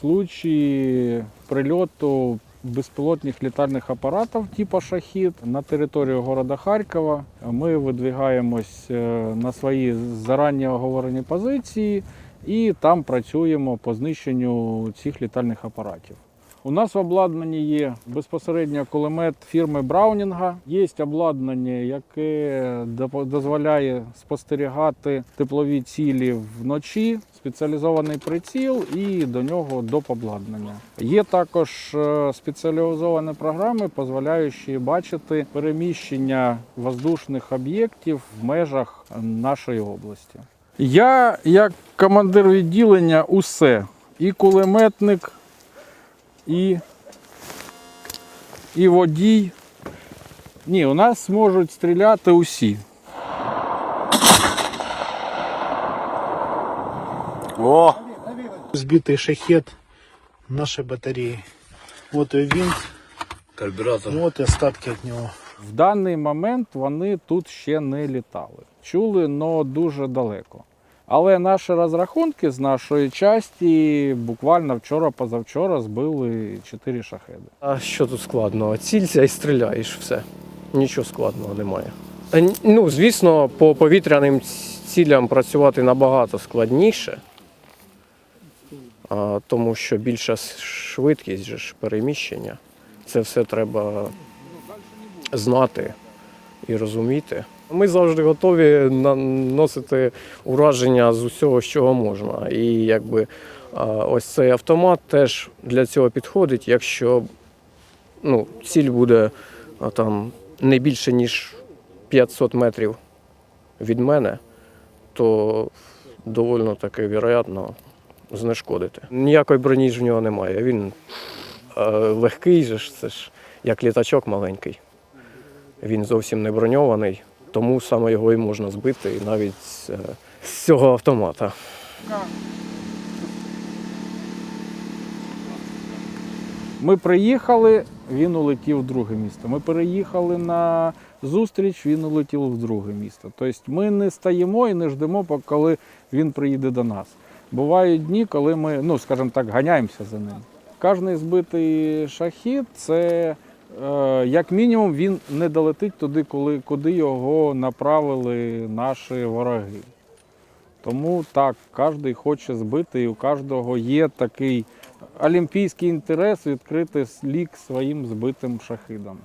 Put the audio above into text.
случае прильоту безпілотних літальних апаратів типу «Шахід» на територію города Харкова. Ми видвигаємось е, на свої зарані оговорені позиції і там працюємо по знищенню цих літальних апаратів. У нас в обладнанні є безпосередньо кулемет фірми Браунінга. Є обладнання, яке дозволяє спостерігати теплові цілі вночі, спеціалізований приціл і до нього доп. обладнання. Є також е, спеціалізовані програми, дозволяючі бачити переміщення воздушних об'єктів в межах нашої області. Я, як командир відділення, усе. І кулеметник, і, і водій. Ні, у нас можуть стріляти усі. О! Сбитый шахет нашей батареи. Вот и винт, Карбюратор. вот и остатки от него. В даний момент вони тут ще не літали. Чули, але дуже далеко. Але наші розрахунки з нашої часті буквально вчора-позавчора збили 4 шахеди. А що тут складного? Цілься і стріляєш все. Нічого складного немає. Ну, звісно, по повітряним цілям працювати набагато складніше, тому що більша швидкість переміщення. Це все треба знати і розуміти. Ми завжди готові наносити ураження з усього, з чого можна. І якби ось цей автомат теж для цього підходить, якщо ну, ціль буде там не більше, ніж 500 метрів від мене, то доволі таки вероятно знешкодити. Ніякої броні ж в нього немає. Він легкий, це ж як літачок маленький. Він зовсім не броньований, тому саме його і можна збити і навіть з, е, цього автомата. Ми приїхали, він улетів в друге місто. Ми переїхали на зустріч, він улетів в друге місто. Тобто ми не стаємо і не ждемо, коли він приїде до нас. Бувають дні, коли ми, ну скажімо так, ганяємося за ним. Кожний збитий шахід це як мінімум він не долетить туди, коли, куди його направили наші вороги. Тому так, кожен хоче збити, і у кожного є такий олімпійський інтерес відкрити лік своїм збитим шахидам.